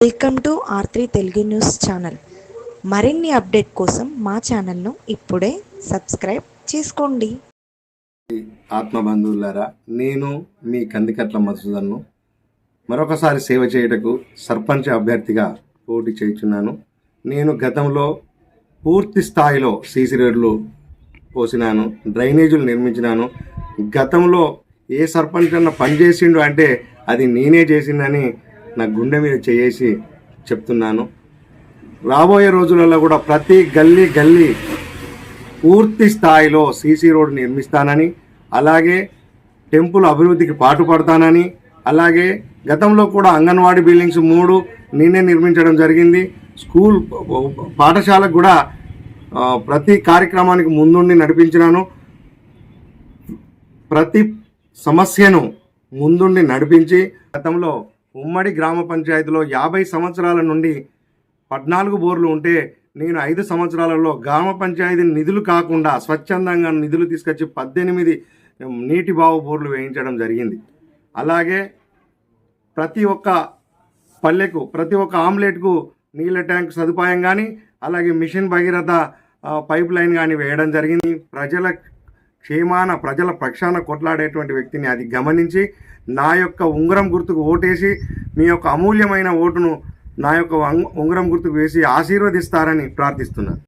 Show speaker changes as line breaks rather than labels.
Welcome to R three Telugu news channel. మరిన్ని update కోసం మా ఛానల్ను ఇప్పుడే సబ్స్క్రైబ్ చేసుకోండి.
ఆత్మబంధువులారా నేను మీ కందికట్ల మధుసూదన్ను మరొకసారి సేవ చేయుటకు సర్పంచ్ అభ్యర్థిగా పోటీ చేయుచున్నాను. నేను గతంలో పూర్తి స్థాయిలో సీసీ రోడ్లు పోసినాను డ్రైనేజీలు నిర్మించినాను. గతంలో ఏ సర్పంచ్ అన్న పని చేసిండు అంటే అది నేనే చేసిందని నా గుండె మీద చేసి చెప్తున్నాను. రాబోయే రోజులలో కూడా ప్రతి గల్లీ గల్లీ పూర్తి స్థాయిలో సీసీ రోడ్ నిర్మిస్తానని అలాగే టెంపుల్ అభివృద్ధికి పాటుపడతానని అలాగే గతంలో కూడా అంగన్వాడీ బిల్డింగ్స్ మూడు నేనే నిర్మించడం జరిగింది. స్కూల్ పాఠశాలకు కూడా ప్రతి కార్యక్రమానికి ముందుండి నడిపించినాను. ప్రతి సమస్యను ముందుండి నడిపించి గతంలో ఉమ్మడి గ్రామ పంచాయతీలో యాభై సంవత్సరాల నుండి పద్నాలుగు బోర్లు ఉంటే నేను ఐదు సంవత్సరాలలో గ్రామ పంచాయతీ నిధులు కాకుండా స్వచ్ఛందంగా నిధులు తీసుకొచ్చి పద్దెనిమిది నీటి బావు బోర్లు వేయించడం జరిగింది. అలాగే ప్రతి ఒక్క పల్లెకు ప్రతి ఒక్క ఆమ్లెట్కు నీళ్ళ ట్యాంక్ సదుపాయం కానీ అలాగే మిషన్ భగీరథ పైప్ లైన్ కానీ వేయడం జరిగింది. ప్రజల క్షేమాన ప్రజల పక్షాన కొట్లాడేటువంటి వ్యక్తిని అది గమనించి నా యొక్క ఉంగరం గుర్తుకు ఓటేసి మీ యొక్క అమూల్యమైన ఓటును నా యొక్క ఉంగరం గుర్తుకు వేసి ఆశీర్వదిస్తారని ప్రార్థిస్తున్నాను.